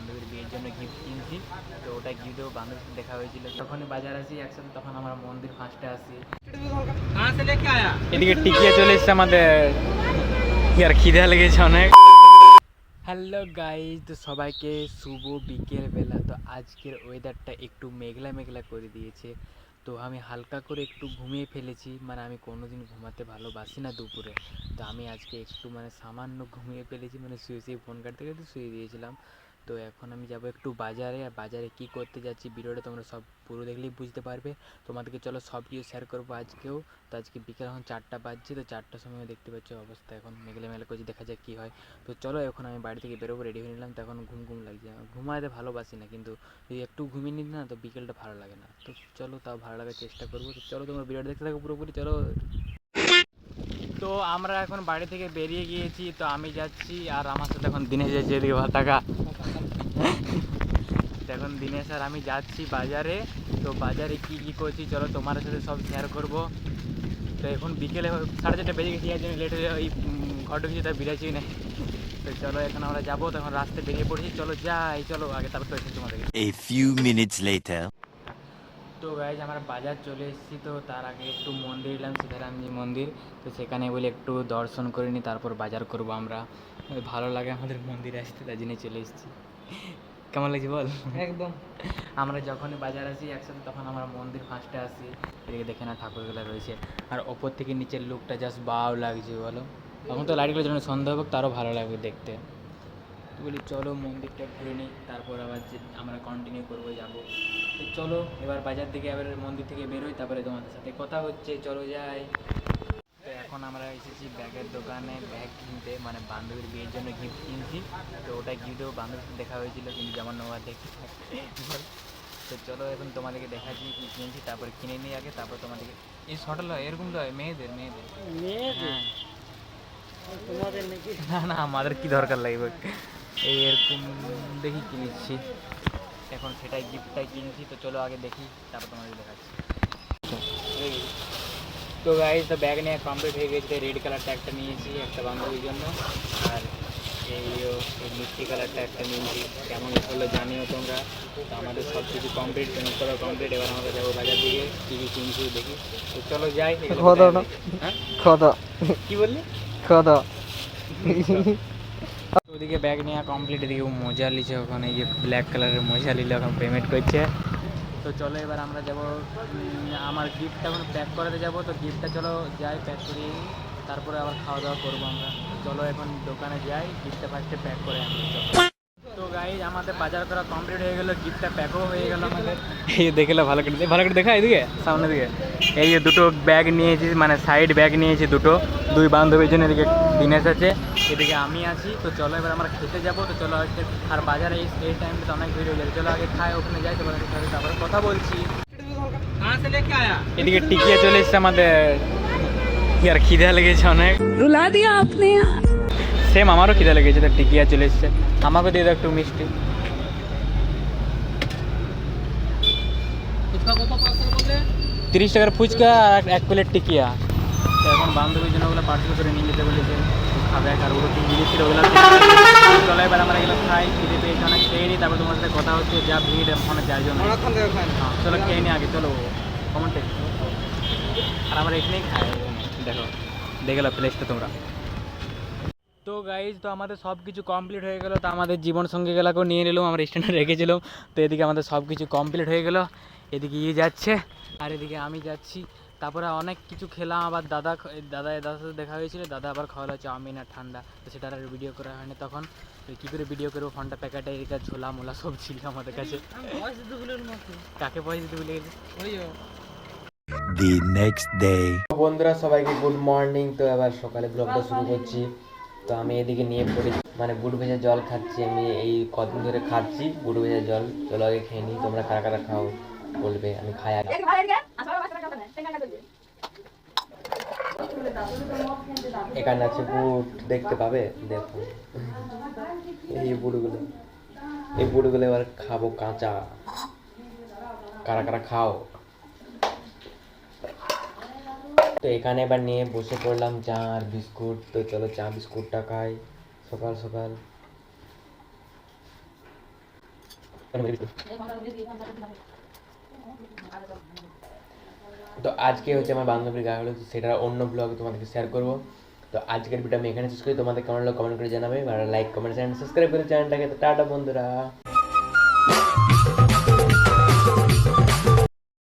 বান্ধবীর বিয়ের জন্য গিফট কিনছি। তো ওটা গিফটও বান্ধবীর সাথে দেখা হয়েছিল। তখনই বাজার আসি একসাথে তখন আমার মন্দির ফার্স্টে আসি। এদিকে টিকিয়ে চলে এসছে আমাদের। আর খিদে লেগেছে অনেক। হ্যালো গাইজ তো সবাইকে শুভ বিকেলবেলা তো আজকের ওয়েদারটা একটু মেঘলা মেঘলা করে দিয়েছে। তো আমি হালকা করে একটু ঘুমিয়ে ফেলেছি। মানে আমি কোনোদিন ঘুমাতে ভালোবাসি না দুপুরে। তো আমি আজকে একটু মানে সামান্য ঘুমিয়ে ফেলেছি। মানে শুয়ে শুয়ে ফোন কাটতে কাটতে শুয়ে দিয়েছিলাম। তো এখন আমি যাব একটু বাজারে, আর বাজারে কি করতে যাচ্ছি ভিডিওটা তোমরা সব পুরো দেখলেই বুঝতে পারবে। তোমাদেরকে চলো সব কিছু শেয়ার করব আজকেও। তো আজকে বিকেল এখন চারটা বাজছে, তো চারটার সময় দেখতে পাচ্ছ অবস্থা এখন মেঘলে মেঘলে করছে দেখা যাক কী হয়। তো চলো এখন আমি বাড়ি থেকে বেরোবো রেডি হয়ে নিলাম। তো এখন ঘুম ঘুম লাগছে। ঘুমাতে ভালোবাসি না, কিন্তু যদি একটু ঘুমিয়ে নিই না, তো বিকেলটা ভালো লাগে না। তো চলো তাও ভালো লাগার চেষ্টা করব। তো চলো তোমার ভিডিওটা দেখতে থাকো পুরোপুরি। চলো তো আমরা এখন বাড়ি থেকে বেরিয়ে গিয়েছি, তো আমি যাচ্ছি আর আমার সাথে এখন দিনেশ যাচ্ছে এদিকে টাকা এখন দিনেশ আর আমি যাচ্ছি বাজারে, তো বাজারে কি কি করছি চলো তোমার সাথে সব শেয়ার করব। তো এখন বিকেলে সাড়ে চারটে বেজে গেছি আর জন্য লেট হয়ে ওই ঘর ঢুকেছি তাই বিরাচ্ছি না। তো চলো এখন আমরা যাব তখন রাস্তায় বেরিয়ে পড়েছি, চলো যাই, চলো আগে তারপর তোমাদেরকে। A few minutes later. তো গাইজ আমরা বাজার চলে এসেছি তো তার আগে একটু মন্দির এলাম সীতারামজির মন্দির। তো সেখানে বলে একটু দর্শন করে নিই তারপর বাজার করব আমরা। ভালো লাগে আমাদের মন্দিরে আসতে তাই জন্য চলে এসেছি। কেমন লাগছে বল? একদম। আমরা যখনই বাজার আসি একসাথে তখন আমরা মন্দির ফার্স্টে আসি। এদিকে দেখে না ঠাকুরগুলো রয়েছে। আর ওপর থেকে নিচের লুকটা জাস্ট বাও লাগছে বলো। তখন তো লাইটগুলো যখন সন্ধ্যা হোক তারও ভালো লাগবে দেখতে। বলি চলো মন্দিরটা ঘুরে নিই তারপর আবার যে আমরা কন্টিনিউ করব যাব। তো চলো এবার বাজার থেকে এবার মন্দির থেকে বেরোই তারপরে তোমাদের সাথে কথা হচ্ছে চলো যাই। তো এখন আমরা এসেছি ব্যাগের দোকানে ব্যাগ কিনতে মানে বান্ধবীর বিয়ের জন্য গিফট কিনছি। তো ওটা গিফট দেবো বান্ধবীর সাথে দেখা হয়েছিল কিন্তু যেমন নেওয়া দেখতে তো চলো এখন তোমাদেরকে দেখাচ্ছি কি কিনছি তারপরে কিনে নিই আগে তারপর তোমাদেরকে এই শর্টল এরকম তো হয় মেয়েদের। মেয়েদের? হ্যাঁ। তোমাদের নাকি? না না আমাদের কি দরকার লাগবে? এই এরকম দেখি কিনেছি। এখন সেটাই গিফটটাই কিনছি তো চলো আগে দেখি তারপর তোমাদের দেখাচ্ছি। তো গাইজ তো ব্যাগ নিয়ে কমপ্লিট হয়ে গেছে। রেড কালারটা একটা নিয়েছি একটা বান্ধবীর জন্য। আর এই মিষ্টি কালারটা একটা নিয়েছি। কেমন হলো জানিও তোমরা। তো আমাদের সব কিছু কমপ্লিট পেমেন্ট করা কমপ্লিট এবার আমরা যাব বাজার দিকে কী কী কিনছি দেখি। তো চলো যাই খাওয়া দাওয়া হ্যাঁ? খাওয়া কী বললি? খাওয়া দাওয়া ওদিকে ব্যাগ নেওয়া কমপ্লিট এদিকে মোজা লিছে ওখানে, এই যে ব্ল্যাক কালারের মোজা নিলে, এখন পেমেন্ট করছে। তো চলো এবার আমরা যাব আমার গিফটটা এখন প্যাক করাতে যাব, তো গিফটটা চলো যাই প্যাক করি, তারপরে আবার খাওয়া দাওয়া করব আমরা। চলো এখন দোকানে যাই গিফটটা ফার্স্টে প্যাক করে আনব তো গাইজ আমাদের বাজার করা কমপ্লিট হয়ে গেলো গিফটটা প্যাকও হয়ে গেল আমাদের। এই দেখলে ভালো করে ভালো করে দেখা এদিকে, সামনের দিকে। এই যে দুটো ব্যাগ নিয়েছি মানে সাইড ব্যাগ নিয়েছি দুটো। দুই বান্ধবীর জন্য এদিকে দিনেশ আছে এদিকে আমি আছি। তো চলো এবার আমরা খেতে যাব। তো চলো আজকে আর বাজারে এই টাইমটা অনেক ভিড় হয়ে গেছে চলো আগে খাই ওখানে যাই তো তারপরে কথা বলছি। এদিকে টিকিয়ে চলে এসছে আমাদের। আর খিদা লেগেছে অনেক। রুলা দিয়া আপনি সেম আমারও খিদা লেগেছে তো টিকিয়া চলে এসছে। আমাকে দিয়ে দাও একটু মিষ্টি। তিরিশ টাকার ফুচকা আর এক প্লেট টিকিয়া। এখন বান্ধবীর জন্য ওগুলো পার্সেল করে নিয়ে যেতে বলেছে। খাবে আর ওগুলো কি জিনিস ছিল ওগুলো চলো এবার আমরা এগুলো খাই খিদে পেয়েছে অনেক খেয়ে নিই তারপর তোমার সাথে কথা হচ্ছে যা ভিড় ওখানে যাই জন্য চলো খেয়ে নিই আগে চলো কমন টেস্ট আর আমরা এখানেই খাই। দেখো দেখে গেলো প্লেসটা তোমরা। তো গাইজ তো আমাদের সব কিছু কমপ্লিট হয়ে গেলো তো আমাদের জীবন সঙ্গে গেলাকেও নিয়ে নিলাম আমরা স্ট্যান্ডে রেখেছিলাম। তো এদিকে আমাদের সব কিছু কমপ্লিট হয়ে গেলো এদিকে ইয়ে যাচ্ছে আর এদিকে আমি যাচ্ছি। তারপরে অনেক কিছু খেলাম আবার দাদা দাদা দাদার সাথে দেখা হয়েছিল দাদা আবার খাওয়ালো চাউমিন আর ঠান্ডা। তো সেটা আর ভিডিও করা হয়নি। তখন কী করে ভিডিও করব? ফোনটা প্যাকেটে এদিকে ঝোলা মোলা সব ছিল আমাদের কাছে। কাকে পয়সা দিতে ভুলে গেছি? The next day. বন্ধুরা সবাইকে গুড মর্নিং তো এবার সকালে ব্লগটা শুরু করছি। তো আমি এদিকে নিয়ে পড়ি। মানে বুট ভেজা জল খাচ্ছি আমি এই কদিন ধরে খাচ্ছি বুট ভেজা জল। চলো আগে খেয়ে নিই তোমরা কারা কারা খাও বলবে আমি খাই আগে। এখানে আছে বুট, দেখতে পাবে? দেখো। এই বুটগুলো। এই বুটগুলো এবার খাব কাঁচা। কারা কারা খাও? তো এখানে এবার নিয়ে বসে পড়লাম চা আর বিস্কুট। তো চলো চা, বিস্কুটটা খাই। সকাল সকাল। তো আজকে হচ্ছে আমার বান্ধবীর গায়ে হলো সেটা অন্য ব্লগে তোমাদেরকে শেয়ার করব। তো আজকের ভিডিও আমি এখানে শেষ করি। তোমাদের কেমন লাগল কমেন্ট করে জানাবে। আর লাইক কমেন্ট চ্যানেল সাবস্ক্রাইব করে চ্যানেলটাকে তো টাটা বন্ধুরা।